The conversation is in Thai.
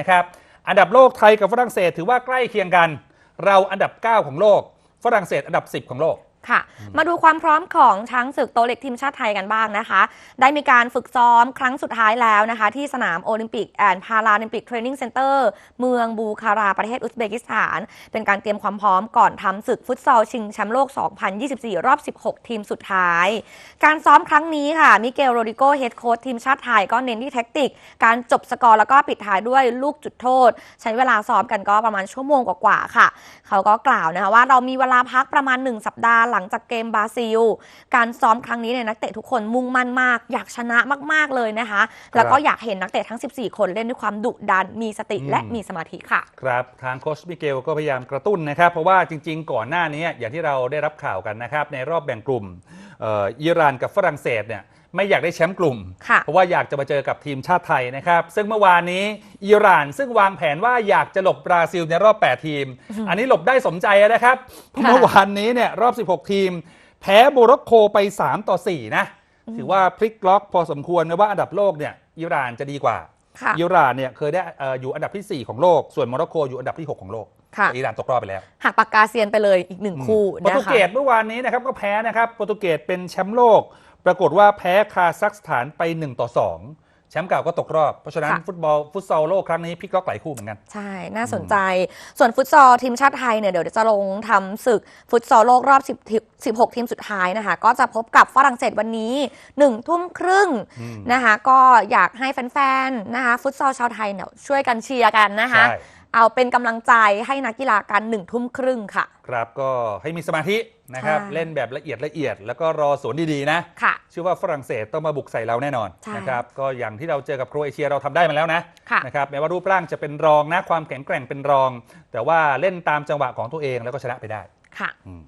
นะครับอันดับโลกไทยกับฝรั่งเศสถือว่าใกล้เคียงกัน เราอันดับ 9 ของโลก ฝรั่งเศสอันดับ 10 ของโลก ค่ะ มาดูความพร้อมของช้างศึกโตะเล็กทีมชาติไทยกันบ้างนะคะ ได้มีการฝึกซ้อมครั้งสุดท้ายแล้วนะคะ ที่สนามโอลิมปิกแอนด์พาราลิมปิกเทรนนิ่งเซ็นเตอร์เมืองบูคาราประเทศอุซเบกิสถาน เป็นการเตรียมความพร้อมก่อนทำศึกฟุตซอลชิงแชมป์โลก 2024 รอบ 16 ทีมสุดท้าย การซ้อมครั้งนี้ค่ะ มิเกลโรดิโกเฮดโค้ชทีมชาติไทยก็เน้นที่แท็กติก การจบสกอร์แล้วก็ปิดท้ายด้วยลูกจุดโทษ ใช้เวลาซ้อมกันก็ประมาณชั่วโมงกว่าๆค่ะ เขาก็กล่าวนะคะว่าเรามีเวลาพักประมาณ 1 สัปดาห์หลังจากเกมบราซิล การซ้อมครั้งนี้เนี่ยนักเตะทุกคนมุ่งมั่นมาก อยากชนะมากๆเลยนะคะ แล้วก็อยากเห็นนักเตะทั้ง 14 คนเล่นด้วยความดุดันมีสติอืมและมีสมาธิค่ะ ครับทางโคชมิเกลก็พยายามกระตุ้นนะครับเพราะว่าจริง ๆ ก่อนหน้านี้อย่างที่เราได้รับข่าวกันนะครับในรอบแบ่งกลุ่มเอ่ออิหร่านกับฝรั่งเศสเนี่ย ไม่อยากได้แชมป์กลุ่มค่ะเพราะว่าอยากจะมาเจอกับทีมชาติไทยนะครับ ซึ่งเมื่อวานนี้อิหร่านซึ่งวางแผนว่าอยากจะหลบบราซิลในรอบ 8 ทีม อันนี้หลบได้สมใจนะครับเพราะค่ะเมื่อวานนี้เนี่ยรอบ 16 ทีม แพ้โมร็อกโกไป 3 ต่อ 4 นะ ถือว่าพลิกล็อกพอสมควรนะว่าอันดับโลกเนี่ยอิหร่านจะดีกว่า ค่ะ อิหร่านเนี่ยเคยได้เอ่ออยู่อันดับที่ 4 ของโลก ส่วนโมร็อกโกอยู่อันดับที่ 6 ของโลกค่ะ แต่อิหร่านตกรอบไปแล้วหักปากกาเซียนไปเลยอีกหนึ่งคู่โปรนะตุคะเกสเมื่อวานนี้นะครับก็แพ้นะครับโปรตุเกสเป็นแชมป์โลก ปรากฏว่าแพ้คาซัคสถานไป 1 ต่อ 2 แชมป์เก่าก็ตกรอบ เพราะฉะนั้นค่ะ ฟุตบอลฟุตซอลโลกครั้งนี้พลิกล็อกหลายคู่เหมือนกัน ใช่ น่าสนใจ ส่วนฟุตซอลทีมชาติไทยเนี่ยเดี๋ยวจะลงทำศึกฟุตซอลโลกรอบ 10ทีม16 ทีมสุดท้ายนะคะ ก็จะพบกับฝรั่งเศสวันนี้1ทุ่มครึ่งอืมนะคะ ก็อยากให้แฟนๆ นะคะ ฟุตซอลชาวไทยเนี่ยช่วยกันเชียร์กันนะคะ ใช่ เอาเป็นกำลังใจให้นักกีฬากันหนึ่งทุ่มครึ่งค่ะ ครับก็ให้มีสมาธินะครับใช่เล่นแบบละเอียดละเอียด แล้วก็รอสวนดีๆนะค่ะเชื่อว่าฝรั่งเศสต้องมาบุกใส่เราแน่นอนใช่นะครับก็อย่างที่เราเจอกับโครเอเชียเราทำได้มาแล้วนะค่ะนะครับแม้ว่ารูปร่างจะเป็นรองนะความแข็งแกร่งเป็นรอง แต่ว่าเล่นตามจังหวะของตัวเองแล้วก็ชนะไปได้ค่ะอืม